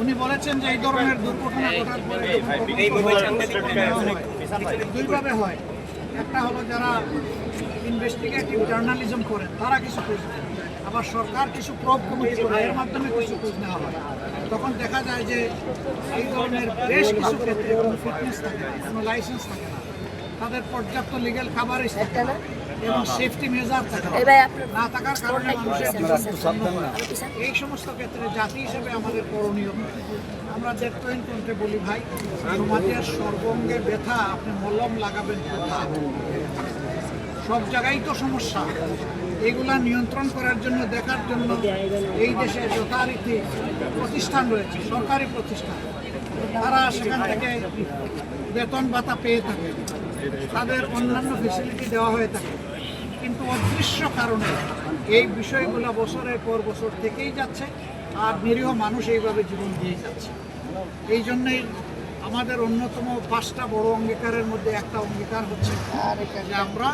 উনি বলেছেন যে এই ধরনের দুর্ঘটনা ঘটার পরে দুইভাবে হয়। একটা হলো যারা ইনভেস্টিগেটিভ জার্নালিজম করেন তারা কিছু খোঁজ আবার সরকার কিছু প্রব কমিটি করে এর মাধ্যমে কিছু খোঁজ নেওয়া হয়। তখন দেখা যায় যে এই ধরনের বেশ কিছু ক্ষেত্রে কোনো ফিটনেস থাকে না কোনো লাইসেন্স থাকে না। তাদের পর্যাপ্ত লিগেল কাভারেজ থাকে না। এবং সেফটি মেজার থাকে। না। থাকার কারণে মানুষের। এই সমস্ত ক্ষেত্রে জাতি হিসেবে আমাদের করণীয়। আমরা ডেট পয়েন্ট বলি ভাই সমাজের সর্বঙ্গে ব্যথা আপনি মলম লাগাবেন কোথায় সব জায়গায় তো সমস্যা। এগুলা নিয়ন্ত্রণ করার জন্য দেখার জন্য এই দেশে যথারীতি প্রতিষ্ঠান রয়েছে সরকারি প্রতিষ্ঠান। তারা সেখান থেকে বেতন ভাতা পেয়ে থাকে। তাদের অন্যান্য ফেসিলিটি দেওয়া হয়ে থাকে। কিন্তু অদৃশ্য কারণে এই বিষয়গুলো বছরের পর বছর থেকেই যাচ্ছে আর নিরীহ মানুষ এইভাবে জীবন দিয়ে যাচ্ছে। এই জন্যই আমাদের অন্যতম পাঁচটা বড় অঙ্গীকারের মধ্যে একটা অঙ্গীকার হচ্ছে যে আমরা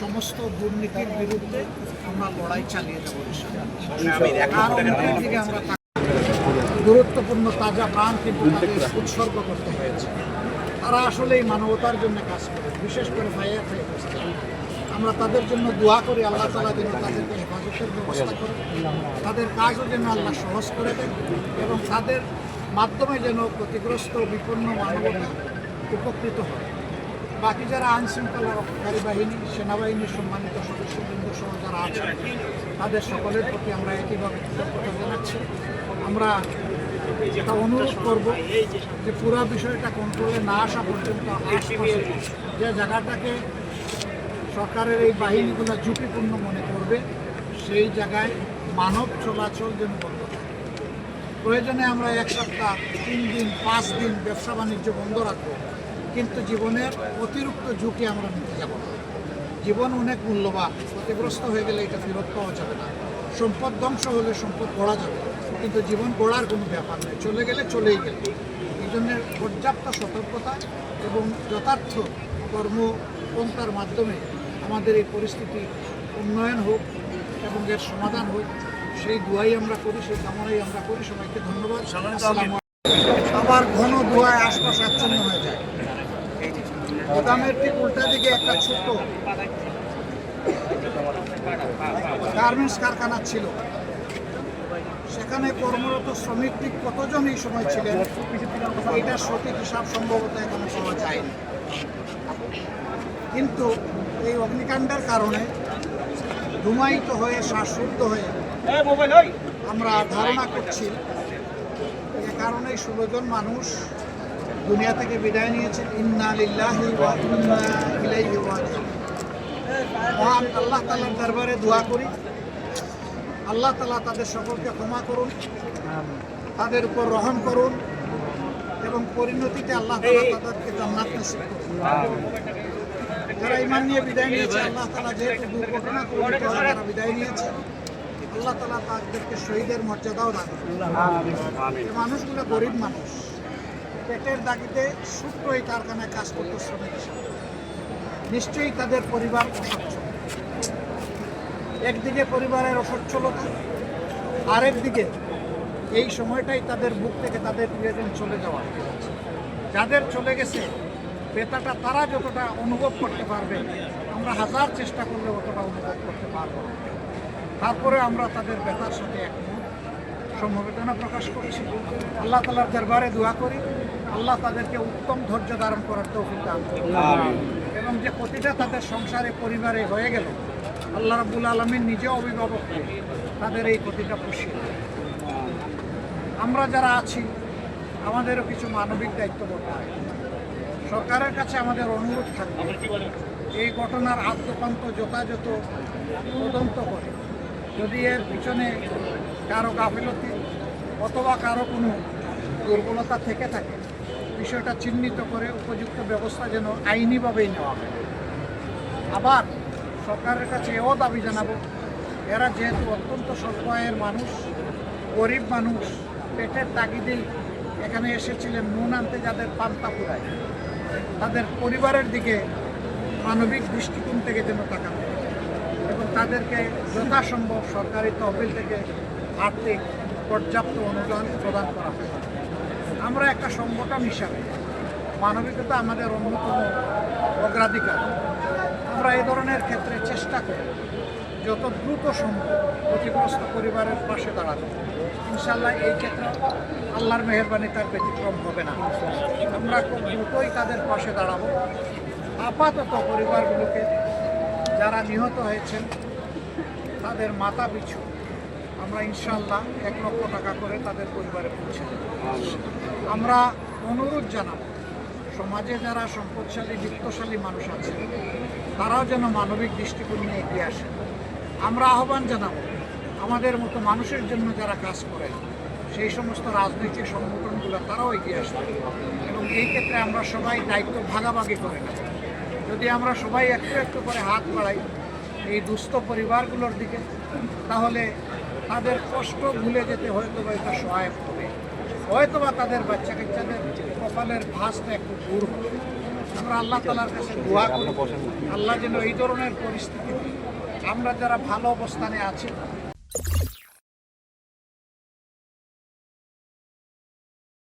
সমস্ত দুর্নীতির বিরুদ্ধে আমরা লড়াই চালিয়ে যাব। দিকে আমরা গুরুত্বপূর্ণ তাজা প্রাণ কিন্তু উৎসর্গ করতে হয়েছে। তারা আসলেই মানবতার জন্য কাজ করে বিশেষ করে ফায়ার ফায়ার আমরা তাদের জন্য দোয়া করি, আল্লাহ তালা যেন তাদেরকে হেফাজতের ব্যবস্থা করে, তাদের কাজও যেন আল্লাহ সহজ করে দেন এবং তাদের মাধ্যমে যেন ক্ষতিগ্রস্ত, বিপন্ন মানবতা উপকৃত হয়। বাকি যারা আইন শৃঙ্খলা রক্ষাকারী বাহিনী, সেনাবাহিনীর সম্মানিত সদস্যবৃন্দ সহ যারা আছেন, তাদের সকলের প্রতি আমরা একইভাবে কৃতজ্ঞতা জানাচ্ছি। আমরা এটা অনুরোধ করব যে পুরা বিষয়টা কন্ট্রোলে না আসা পর্যন্ত যে জায়গাটাকে সরকারের এই বাহিনীগুলো ঝুঁকিপূর্ণ মনে করবে, সেই জায়গায় মানব চলাচল যেন বন্ধ প্রয়োজনে আমরা এক সপ্তাহ, তিন দিন, পাঁচ দিন ব্যবসা বাণিজ্য বন্ধ রাখব, কিন্তু জীবনের অতিরিক্ত ঝুঁকি আমরা নিতে যাব না। জীবন অনেক মূল্যবান, ক্ষতিগ্রস্ত হয়ে গেলে এটা ফেরত পাওয়া যাবে না। সম্পদ ধ্বংস হলে সম্পদ গড়া যাবে, কিন্তু জীবন গড়ার কোনো ব্যাপার নেই চলে গেলে চলেই গেল। এই জন্য পর্যাপ্ত সতর্কতা এবং যথার্থ কর্মপন্থার মাধ্যমে আমাদের এই পরিস্থিতি উন্নয়ন হোক এবং এর সমাধান হোক সেই দুয়াই আমরা করি সেই কামনাই আমরা করি। সবাইকে ধন্যবাদ। আবার ঘন ধোয়ায় আশপাশ আচ্ছন্ন হয়ে যায়। গোদামের ঠিক উল্টা দিকে একটা ছোট্ট গার্মেন্টস কারখানা ছিল। সেখানে কর্মরত শ্রমিক ঠিক কতজন এই সময় ছিলেন? এটা সঠিক হিসাব সম্ভবত এখানে পাওয়া যায়নি। কিন্তু এই অগ্নিকাণ্ডের কারণে ধুমায়িত হয়ে শ্বাসরুদ্ধ হয়ে আমরা ধারণা করছি এ কারণে ষোলো জন মানুষ দুনিয়া থেকে বিদায় নিয়েছেন ইন্না লিল্লাহি ওয়া ইন্না ইলাইহি মহান আল্লাহ তাআলার দরবারে দোয়া করি। আল্লাহ তাআলা তাদের সকলকে ক্ষমা করুন তাদের উপর রহম করুন এবং পরিণতিতে আল্লাহ তাআলা তাদেরকে জান্নাত নসিব করুন। যারা ইমান নিয়ে বিদায় নিয়েছে আল্লাহ তাআলা যেহেতু দুর্ঘটনা তারা বিদায় নিয়েছে। আল্লাহ তাআলা তাদেরকে শহীদের মর্যাদাও দান মানুষগুলো গরিব মানুষ। পেটের দাগিতে ছোট্ট এই কারখানায় কাজ করতে শ্রমিক নিশ্চয়ই তাদের পরিবার অসচ্ছল। একদিকে পরিবারের অসচ্ছলতা আরেকদিকে এই সময়টাই তাদের বুক থেকে তাদের প্রিয়জন চলে যাওয়া। যাদের চলে গেছে বেতাটা তারা যতটা অনুভব করতে পারবে আমরা হাজার চেষ্টা করলে অতটা অনুভব করতে পারব তারপরে আমরা তাদের ব্যথার সাথে একমত। সমবেদনা প্রকাশ করছি। আল্লাহ তালার দরবারে দোয়া করি। আল্লাহ তাদেরকে উত্তম ধৈর্য ধারণ করার তৌফিক দান এবং যে প্রতিটা তাদের সংসারে পরিবারে হয়ে গেল আল্লাহ রাবুল আলমীর নিজে অভিভাবক তাদের এই ক্ষতিটা পুষিয়ে আমরা যারা আছি আমাদেরও কিছু মানবিক দায়িত্ব হয় সরকারের কাছে আমাদের অনুরোধ থাকবে, এই ঘটনার আদ্যপান্ত যথাযথ তদন্ত করে। যদি এর পিছনে কারও গাফিলতি অথবা কারও কোনো দুর্বলতা থেকে থাকে, বিষয়টা চিহ্নিত করে উপযুক্ত ব্যবস্থা যেন আইনিভাবেই নেওয়া হয়। আবার সরকারের কাছে এও দাবি জানাব, এরা যেহেতু অত্যন্ত স্বল্প আয়ের মানুষ, গরিব মানুষ, পেটের তাগিদেই এখানে এসেছিলেন, নুন আনতে যাদের পান্তা পুরায় তাদের পরিবারের দিকে মানবিক দৃষ্টিকোণ থেকে যেন তাকানো। এবং তাদেরকে যথাসম্ভব সরকারি তহবিল থেকে আর্থিক পর্যাপ্ত অনুদান প্রদান করা হয় আমরা একটা সংগঠন হিসাবে মানবিকতা আমাদের অন্যতম অগ্রাধিকার। আমরা এই ধরনের ক্ষেত্রে চেষ্টা করি। যত দ্রুত সম্ভব ক্ষতিগ্রস্ত পরিবারের পাশে দাঁড়াতে ইনশাল্লাহ এই ক্ষেত্রে আল্লাহর মেহরবানি তার ব্যতিক্রম হবে না। আমরা খুব দ্রুতই তাদের পাশে দাঁড়াবো। আপাতত পরিবারগুলোকে যারা নিহত হয়েছেন, তাদের মাথা পিছু আমরা ইনশাল্লাহ এক লক্ষ টাকা করে তাদের পরিবারে পৌঁছে দেব। আমরা অনুরোধ জানাব, সমাজে যারা সম্পদশালী, বিত্তশালী মানুষ আছে তারাও যেন মানবিক দৃষ্টিকোণ নিয়ে এগিয়ে আসে আমরা আহ্বান জানাব আমাদের মতো মানুষের জন্য যারা কাজ করে, সেই সমস্ত রাজনৈতিক সংগঠনগুলো তারাও এগিয়ে আসবে। এবং এই ক্ষেত্রে আমরা সবাই দায়িত্ব ভাগাভাগি করে নেব। যদি আমরা সবাই একটু একটু করে হাত বাড়াই এই দুস্থ পরিবারগুলোর দিকে, তাহলে তাদের কষ্ট ভুলে যেতে হয়তো বা এটা সহায়ক হবে। হয়তো বা তাদের বাচ্চা কাচ্চাদের কপালের ভাসটা একটু দূর হবে। আমরা আল্লাহ তালার কাছে দোয়া করি। আল্লাহ যেন এই ধরনের পরিস্থিতি আমরা যারা ভালো অবস্থানে আছি